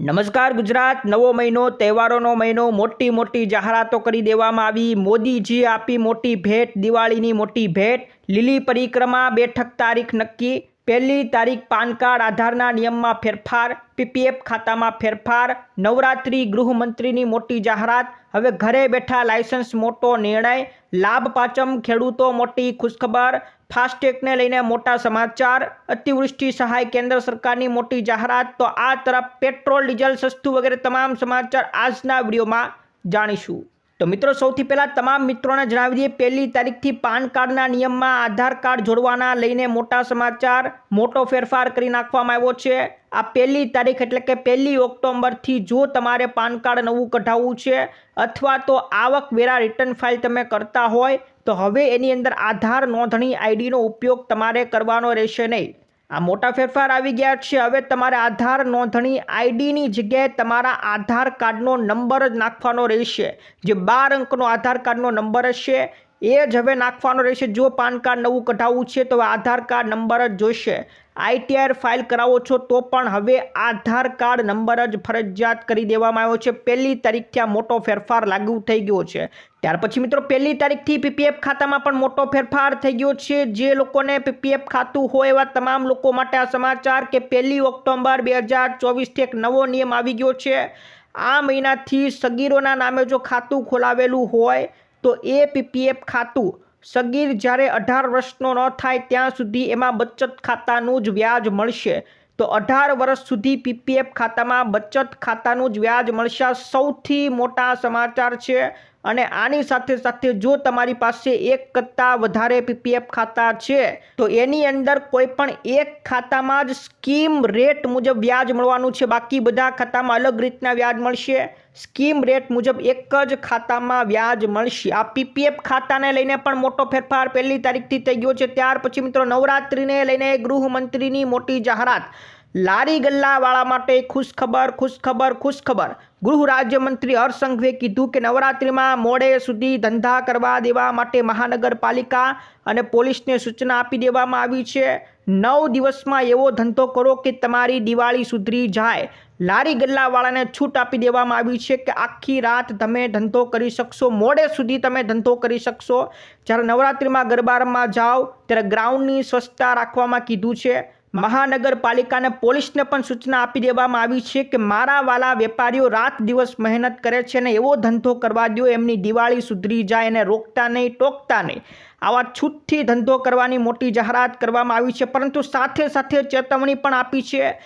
નમસ્કાર ગુજરાત, નવો મહિનો, તહેવારોનો મહિનો, મોટી મોટી જાહેરાતો કરી દેવામાં આવી. મોદીજીએ આપી મોટી ભેટ, દિવાળીની મોટી ભેટ. લીલી પરિક્રમા, બેઠક તારીખ નક્કી. પહેલી તારીખ પાન કાર્ડ આધારના નિયમમાં ફેરફાર, પીપીએફ ખાતામાં ફેરફાર, નવરાત્રિ ગૃહમંત્રીની મોટી જાહેરાત, હવે ઘરે બેઠા લાયસન્સ મોટો નિર્ણય, લાભ પાચમ, ખેડૂતો મોટી ખુશખબર, ફાસ્ટેગને લઈને મોટા સમાચાર, અતિવૃષ્ટિ સહાય કેન્દ્ર સરકારની મોટી જાહેરાત, તો આ તરફ પેટ્રોલ, ડીઝલ, સસ્તું વગેરે તમામ સમાચાર આજના વિડીયોમાં જાણીશું. તો મિત્રો, સૌથી પહેલાં તમામ મિત્રોને જણાવી દઈએ, પહેલી તારીખથી પાન કાર્ડના નિયમમાં આધાર કાર્ડ જોડવાના લઈને મોટા સમાચાર, મોટો ફેરફાર કરી નાખવામાં આવ્યો છે. આ પહેલી તારીખ એટલે કે પહેલી ઓક્ટોબરથી જો તમારે પાન કાર્ડ નવું કઢાવવું છે અથવા તો આવકવેરા રિટર્ન ફાઇલ તમે કરતા હોય, તો હવે એની અંદર આધાર નોંધણી આઈડીનો ઉપયોગ તમારે કરવાનો રહેશે નહીં. આ મોટા ફેરફાર આવી ગયા છે. હવે તમારે આધાર નોંધણી આઈડીની જગ્યાએ તમારા આધાર કાર્ડનો નંબર જ નાખવાનો રહેશે. જે બાર અંકનો આધાર કાર્ડનો નંબર હશે, એ જ હવે નાખવાનો રહેશે. જો પાન કાર્ડ નવું કઢાવવું છે, તો આધાર કાર્ડ નંબર જ જોઈશે આઈટીઆર ફાઇલ કરાવો છો, તો પણ હવે આધાર કાર્ડ નંબર જ ફરજિયાત કરી દેવામાં આવ્યો છે. પહેલી તારીખથી આ મોટો ફેરફાર લાગુ થઈ ગયો છે. ત્યાર પછી મિત્રો, પહેલી તારીખથી પીપીએફ ખાતામાં પણ મોટો ફેરફાર થઈ ગયો છે. જે લોકોને પીપીએફ ખાતું હોય એવા તમામ લોકો માટે આ સમાચાર કે પહેલી ઓક્ટોબર બે હજાર ચોવીસથી એક નવો નિયમ આવી ગયો છે. આ મહિનાથી સગીરોના નામે જો ખાતું ખોલાવેલું હોય, તો એ પીપીએફ ખાતું સગીર જ્યારે અઢાર વર્ષનો ન થાય ત્યાં સુધી એમાં બચત ખાતાનું જ વ્યાજ મળશે. તો અઢાર વર્ષ સુધી પીપીએફ ખાતામાં બચત ખાતાનું જ વ્યાજ મળશે. સૌથી મોટા સમાચાર છે. અને આની સાથે સાથે જો તમારી પાસે એક કરતાં વધારે પીપીએફ ખાતા છે, તો એની અંદર કોઈ પણ એક ખાતામાં જ સ્કીમ રેટ મુજબ વ્યાજ મળવાનું છે. બાકી બધા ખાતામાં અલગ રીતના વ્યાજ મળશે. સ્કીમ રેટ મુજબ એક જ ખાતામાં વ્યાજ મળશે. આ પીપીએફ ખાતાને લઈને પણ મોટો ફેરફાર પહેલી તારીખથી થઈ ગયો છે. ત્યાર પછી મિત્રો નવરાત્રિને લઈને ગૃહમંત્રીની મોટી જાહેરાત. લારી ગલ્લાવાળા માટે ખુશ ખબર ખુશ ખબર ખુશ ખબર ગૃહ રાજ્યમંત્રી હરસંઘવે કીધું કે નવરાત્રિમાં મોડે સુધી ધંધા કરવા દેવા માટે મહાનગરપાલિકા અને પોલીસને સૂચના આપી દેવામાં આવી છે. નવ દિવસમાં એવો ધંધો કરો કે તમારી દિવાળી સુધરી જાય. લારી ગલ્લાવાળાને છૂટ આપી દેવામાં આવી છે કે આખી રાત તમે ધંધો કરી શકશો, મોડે સુધી તમે ધંધો કરી શકશો. જ્યારે નવરાત્રિમાં ગરબારમાં જાઓ, ત્યારે ગ્રાઉન્ડની સ્વચ્છતા રાખવામાં કીધું છે. મહાનગરપાલિકાને પોલીસને પણ સૂચના આપી દેવામાં આવી છે કે મારા વાલા વેપારીઓ રાત દિવસ મહેનત કરે છે અને એવો ધંધો કરવા દો, એમની દિવાળી સુધરી જાય એને રોકતા નહીં, ટોકતા નહીં. આવા છૂટથી ધંધો કરવાની મોટી જાહેરાત કરવામાં આવી છે, પરંતુ સાથે સાથે ચેતવણી પણ આપી છે.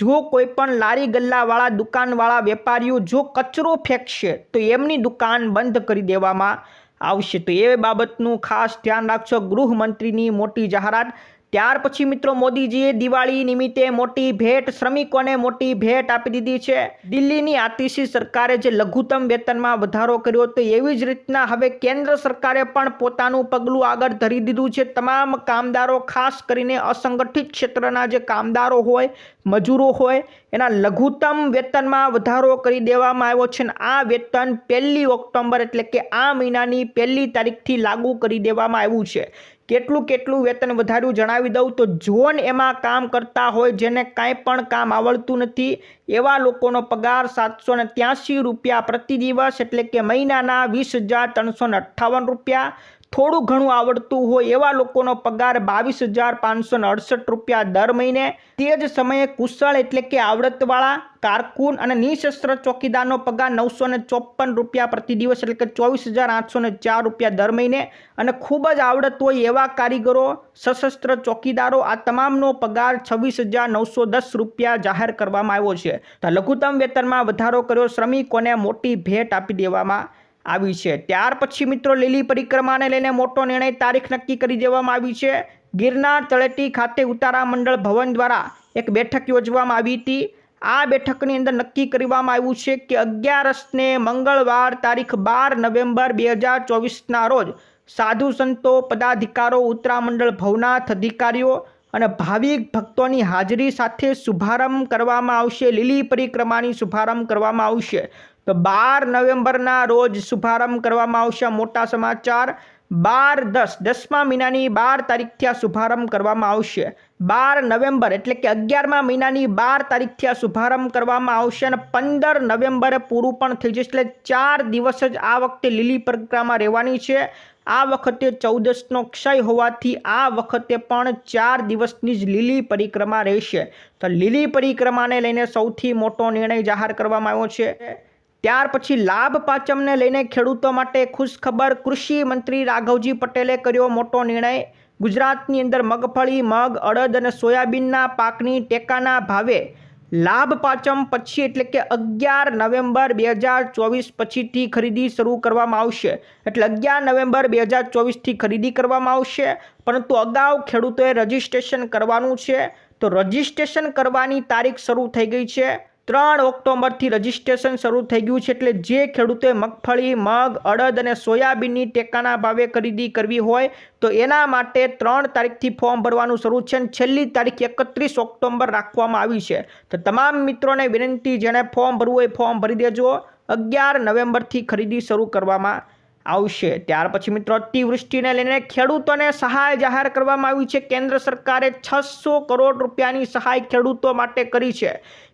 જો કોઈ પણ લારી ગલ્લાવાળા દુકાનવાળા વેપારીઓ જો કચરો ફેંકશે, તો એમની દુકાન બંધ કરી દેવામાં આવશે. તો એ બાબતનું ખાસ ધ્યાન રાખશો ગૃહમંત્રીની મોટી જાહેરાત ત્યાર પછી મિત્રો મોદીજીએ દિવાળી નિમિત્તે મોટી ભેટ શ્રમિકોને મોટી ભેટ આપી દીધી છે. દિલ્હીની આતિશી સરકારે જે લઘુત્તમ વેતનમાં વધારો કર્યો તો એવી જ રીતના હવે કેન્દ્ર સરકારે પણ પોતાનું પગલું આગળ ધરી દીધું છે. તમામ કામદારો, ખાસ કરીને અસંગઠિત ક્ષેત્રના જે કામદારો હોય, મજૂરો હોય, એના લઘુત્તમ વેતનમાં વધારો કરી દેવામાં આવ્યો છે અને આ વેતન પહેલી ઓક્ટોબર એટલે કે આ મહિનાની પહેલી તારીખથી લાગુ કરી દેવામાં આવ્યું છે. કેટલું કેટલું વેતન વધાર્યું જણાવી દઉં તો જોન એમાં કામ કરતા હોય જેને કાંઈ પણ કામ આવડતું નથી, એવા લોકોનો પગાર સાતસો ને ત્યાંસી રૂપિયા પ્રતિ દિવસ એટલે કે મહિનાના વીસ હજાર ત્રણસો ને અઠ્ઠાવન રૂપિયા થોડું ઘણું આવડતું હોય એવા લોકોનો પગાર બાવીસ હજાર પાંચસો ને અડસઠ રૂપિયા દર મહિને. તે જ સમયે કુશળ એટલે કે આવડતવાળા, કારકુન અને નિશસ્ત્ર ચોકીદારનો પગાર નવસો ને ચોપન રૂપિયા પ્રતિ દિવસ એટલે કે ચોવીસ હજાર આઠસો ને ચાર રૂપિયા દર મહિને. અને ખૂબ જ આવડત હોય એવા કારીગરો, સશસ્ત્ર ચોકીદારો, આ તમામનો પગાર છવ્વીસ હજાર નવસો દસ રૂપિયા જાહેર કરવામાં આવ્યો છે. તો લઘુત્તમ વેતનમાં વધારો કર્યો, શ્રમિકોને મોટી ભેટ આપી દેવામાં આવી છે. ત્યાર પછી મિત્રો લીલી પરિક્રમાને લઈને મોટો નિર્ણય તારીખ નક્કી કરી દેવામાં આવી છે. ગિરનાર તળેટી ખાતે ઉતારા મંડળ ભવન દ્વારા એક બેઠક યોજવામાં આવી હતી. આ બેઠકની અંદર નક્કી કરવામાં આવ્યું છે કે અગિયારસને મંગળવાર તારીખ બાર નવેમ્બર બે હજાર ચોવીસના રોજ સાધુ સંતો, પદાધિકારો ઉત્તરામંડળ ભવનાથ અધિકારીઓ અને ભાવિક ભક્તોની હાજરી સાથે શુભારંભ કરવામાં આવશે. લીલી પરિક્રમાની શુભારંભ કરવામાં આવશે. તો બાર નવેમ્બરના રોજ શુભારંભ કરવામાં આવશે. મોટા સમાચાર, બાર દસ, દસમા મહિનાની બાર તારીખથી આ શુભારંભ કરવામાં આવશે. બાર નવેમ્બર એટલે કે અગિયારમા મહિનાની બાર તારીખથી આ શુભારંભ કરવામાં આવશે અને પંદર નવેમ્બરે પૂરું પણ થઈ જશે. એટલે ચાર દિવસ જ આ વખતે લીલી પરિક્રમા રહેવાની છે. આ વખતે ચૌદસનો ક્ષય હોવાથી આ વખતે પણ ચાર દિવસની જ લીલી પરિક્રમા રહેશે. તો લીલી પરિક્રમાને લઈને સૌથી મોટો નિર્ણય જાહેર કરવામાં આવ્યો છે. ત્યાર પછી લાભ પાંચમને લઈને ખેડૂતો માટે ખુશખબર કૃષિ મંત્રી રાઘવજી પટેલે કર્યો મોટો નિર્ણય. ગુજરાતની અંદર મગફળી, મગ, અડદ અને સોયાબીનના પાકની ટેકાના ભાવે લાભ પાંચમ પછી એટલે કે અગિયાર નવેમ્બર બે હજાર ચોવીસ પછીથી ખરીદી શરૂ કરવામાં આવશે. એટલે અગિયાર નવેમ્બર બે હજાર ચોવીસથી ખરીદી કરવામાં આવશે. પરંતુ અગાઉ ખેડૂતોએ રજીસ્ટ્રેશન કરવાનું છે. તો રજીસ્ટ્રેશન કરવાની તારીખ શરૂ થઈ ગઈ છે. ત્રણ ઓક્ટોબરથી રજીસ્ટ્રેશન શરૂ થઈ ગયું છે એટલે જે ખેડૂતોએ મગફળી, મગ, અડદ અને સોયાબીનની ટેકાના ભાવે ખરીદી કરવી હોય તો એના માટે ત્રણ તારીખથી ફોર્મ ભરવાનું શરૂ છે અને છેલ્લી તારીખ એકત્રીસ ઓક્ટોબર રાખવામાં આવી છે. તો તમામ મિત્રોને વિનંતી, જેણે ફોર્મ ભરવું હોય ફોર્મ ભરી દેજો. અગિયાર નવેમ્બરથી ખરીદી શરૂ કરવામાં આવશે. ત્યાર પછી મિત્રો, અતિવૃષ્ટિને લઈને ખેડૂતોને સહાય જાહેર કરવામાં આવી છે. કેન્દ્ર સરકારે છસો કરોડ રૂપિયાની સહાય ખેડૂતો માટે કરી છે.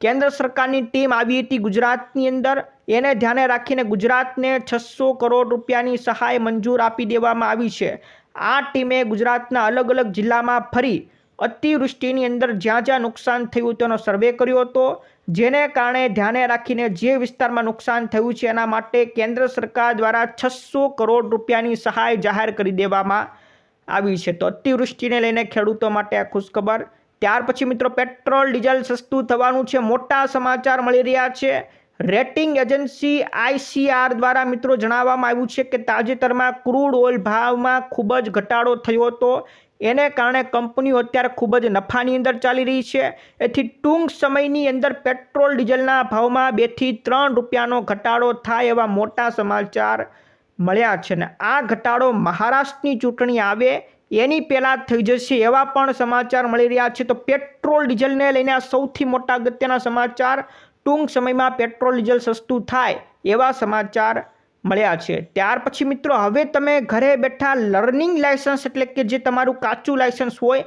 કેન્દ્ર સરકારની ટીમ આવી હતી ગુજરાતની અંદર. એને ધ્યાને રાખીને ગુજરાતને છસો કરોડ રૂપિયાની સહાય મંજૂર આપી દેવામાં આવી છે. આ ટીમે ગુજરાતના અલગ અલગ જિલ્લામાં ફરી અતિવૃષ્ટિની અંદર જ્યાં જ્યાં નુકસાન થયું તેનો સર્વે કર્યો હતો. જેને કારણે ધ્યાને રાખીને જે વિસ્તારમાં નુકસાન થયું છે એના માટે કેન્દ્ર સરકાર દ્વારા છસો કરોડ રૂપિયાની સહાય જાહેર કરી દેવામાં આવી છે. તો અતિવૃષ્ટિને લઈને ખેડૂતો માટે આ ખુશખબર. ત્યાર પછી મિત્રો પેટ્રોલ, ડીઝલ સસ્તું થવાનું છે. મોટા સમાચાર મળી રહ્યા છે. રેટિંગ એજન્સી આઈસીઆર દ્વારા મિત્રો જણાવવામાં આવ્યું છે કે તાજેતરમાં ક્રૂડ ઓઇલ ભાવમાં ખૂબ જ ઘટાડો થયો હતો. એને કારણે કંપનીઓ અત્યારે ખૂબ જ નફાની અંદર ચાલી રહી છે. એથી ટૂંક સમયની અંદર પેટ્રોલ, ડીઝલના ભાવમાં બેથી ત્રણ રૂપિયાનો ઘટાડો થાય એવા મોટા સમાચાર મળ્યા છે. ને આ ઘટાડો મહારાષ્ટ્રની ચૂંટણી આવે એની પહેલાં થઈ જશે. એવા પણ સમાચાર મળી રહ્યા છે. તો પેટ્રોલ, ડીઝલને લઈને આ સૌથી મોટા અગત્યના સમાચાર, ટૂંક સમયમાં પેટ્રોલ, ડીઝલ સસ્તું થાય એવા સમાચાર મળ્યા છે. ત્યાર પછી મિત્રો, હવે તમે ઘરે બેઠા લર્નિંગ લાયસન્સ એટલે કે જે તમારું કાચું લાયસન્સ હોય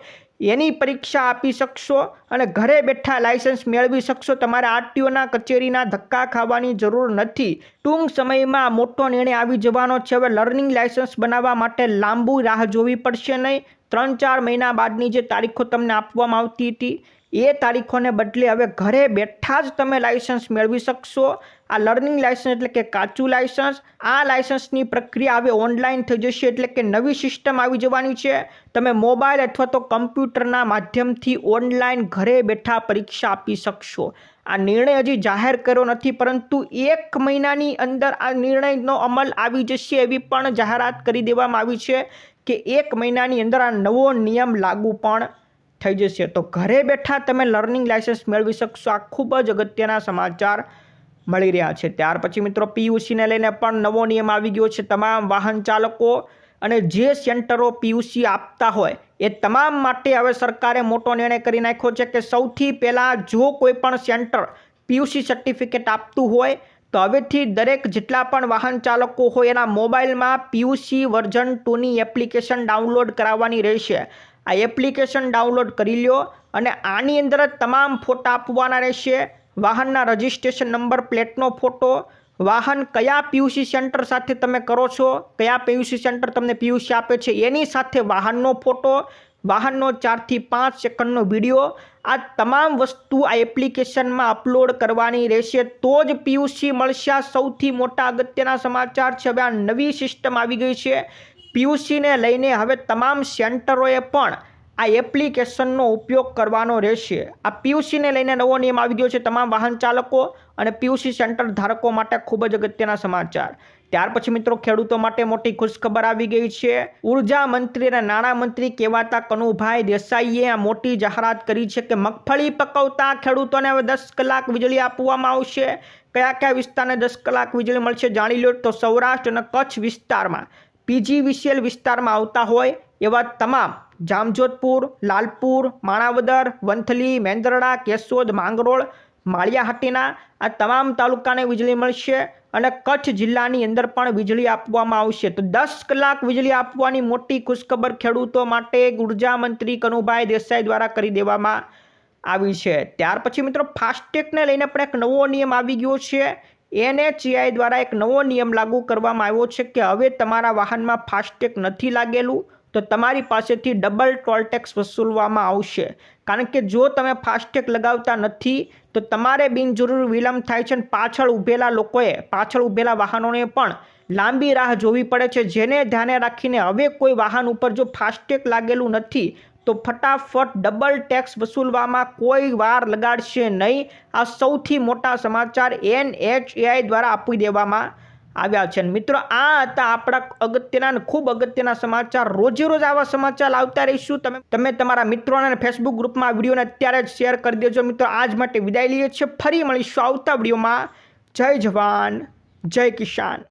એની પરીક્ષા આપી શકશો અને ઘરે બેઠા લાયસન્સ મેળવી શકશો. તમારે આરટીઓના કચેરીના ધક્કા ખાવાની જરૂર નથી. ટૂંક સમયમાં મોટો નિર્ણય આવી જવાનો છે. હવે લર્નિંગ લાયસન્સ બનાવવા માટે લાંબુ રાહ જોવી પડશે નહીં. ત્રણ ચાર મહિના બાદની જે તારીખો તમને આપવામાં આવતી હતી એ તારીખોને બદલે હવે ઘરે બેઠા જ તમે લાયસન્સ મેળવી શકશો. આ લર્નિંગ લાયસન્સ એટલે કે કાચું લાયસન્સ. આ લાયસન્સની પ્રક્રિયા હવે ઓનલાઈન થઈ જશે એટલે કે નવી સિસ્ટમ આવી જવાની છે. તમે મોબાઈલ અથવા તો કમ્પ્યુટરના માધ્યમથી ઓનલાઈન ઘરે બેઠા પરીક્ષા આપી શકશો. આ નિર્ણય હજી જાહેર કર્યો નથી, પરંતુ એક મહિનાની અંદર આ નિર્ણયનો અમલ આવી જશે એવી પણ જાહેરાત કરી દેવામાં આવી છે કે એક મહિનાની અંદર આ નવો નિયમ લાગુ પણ થઈ જશે. તો ઘરે બેઠા તમે લર્નિંગ લાયસન્સ મેળવી શકશો. આ ખૂબ જ અગત્યના સમાચાર મળી રહ્યા છે. ત્યાર પછી મિત્રો પીયુસીને લઈને પણ નવો નિયમ આવી ગયો છે. તમામ વાહન ચાલકો અને જે સેન્ટરો પીયુસી આપતા હોય એ તમામ માટે હવે સરકારે મોટો નિર્ણય કરી નાખ્યો છે કે સૌથી પહેલાં જો કોઈ પણ સેન્ટર પીયુસી સર્ટિફિકેટ આપતું હોય તો હવેથી દરેક જેટલા પણ વાહન ચાલકો હોય એના મોબાઈલમાં પીયુસી વર્ઝન ટુની એપ્લિકેશન ડાઉનલોડ કરાવવાની રહેશે. આ એપ્લિકેશન ડાઉનલોડ કરી લ્યો અને આની અંદર જ તમામ ફોટા આપવાના રહેશે. વાહનના રજિસ્ટ્રેશન નંબર, પ્લેટનો ફોટો, વાહન કયા પીયુસી સેન્ટર સાથે તમે કરો છો, કયા પીયુસી સેન્ટર તમને પીયુસી આપે છે, એની સાથે વાહનનો ફોટો, વાહનનો ચારથી પાંચ સેકન્ડનો વીડિયો, આ તમામ વસ્તુ આ એપ્લિકેશનમાં અપલોડ કરવાની રહેશે. તો જ પીયુસી મળશે. સૌથી મોટા અગત્યના સમાચાર છે. હવે આ નવી સિસ્ટમ આવી ગઈ છે. પીયુસીને લઈને હવે તમામ સેન્ટરોએ પણ આ એપ્લિકેશનનો ઉપયોગ કરવાનો રહેશે. આ પીયુસીને લઈને નવો નિયમ આવી ગયો છે તમામ વાહન ચાલકો અને પીયુસી સેન્ટર ધારકો માટે ખૂબ જ અગત્યના સમાચાર. ત્યાર પછી મિત્રો ખેડૂતો માટે મોટી ખુશખબર આવી ગઈ છે. ઊર્જા મંત્રી અને નાણામંત્રી કહેવાતા કનુભાઈ દેસાઈએ આ મોટી જાહેરાત કરી છે કે મગફળી પકવતા ખેડૂતોને હવે દસ કલાક વીજળી આપવામાં આવશે. કયા કયા વિસ્તારને દસ કલાક વીજળી મળશે જાણી લો તો સૌરાષ્ટ્ર અને કચ્છ વિસ્તારમાં પીજીવીસીએલ વિસ્તારમાં આવતા હોય એવા તમામ જામજોધપુર, લાલપુર, માણાવદર, વંથલી, મેંદરડા, કેશોદ, માંગરોળ, માળિયાહાટીના આ તમામ તાલુકાને વીજળી મળશે અને કચ્છ જિલ્લાની અંદર પણ વીજળી આપવામાં આવશે. તો દસ કલાક વીજળી આપવાની મોટી ખુશખબર ખેડૂતો માટે ઊર્જા મંત્રી કનુભાઈ દેસાઈ દ્વારા કરી દેવામાં આવી છે. ત્યાર પછી મિત્રો ફાસ્ટેગને લઈને પણ એક નવો નિયમ આવી ગયો છે. એનએચઆઈ દ્વારા એક નવો નિયમ લાગુ કરવામાં આવ્યો છે કે હવે તમારા વાહનમાં ફાસ્ટેગ નથી લાગેલું, તો તમારી પાસેથી ડબલ ટોલ ટેક્સ વસૂલવામાં આવશે. કારણ કે જો તમે ફાસ્ટેગ લગાવતા નથી, તો તમારે બિનજરૂરી વિલંબ થાય છે અને પાછળ ઊભેલા લોકોએ, પાછળ ઊભેલા વાહનોને પણ લાંબી રાહ જોવી પડે છે, જેને ધ્યાને રાખીને હવે કોઈ વાહન ઉપર જો ફાસ્ટેગ લાગેલું નથી તો ફટાફટ ડબલ ટેક્સ વસૂલવામાં કોઈ વાર લગાડશે નહીં. આ સૌથી મોટા સમાચાર એનએચએઆઈ દ્વારા આપી દેવામાં આવ્યા છે. મિત્રો, આ હતા આપણા અગત્યના ખૂબ અગત્યના સમાચાર. રોજે રોજ આવા સમાચાર આવતા રહીશું. તમે તમે તમારા મિત્રોને અને ફેસબુક ગ્રુપમાં વિડીયોને અત્યારે જ શેર કરી દેજો. મિત્રો, આજ માટે વિદાય લઈએ છીએ. ફરી મળીશું આવતા વિડીયોમાં. જય જવાન, જય કિસાન.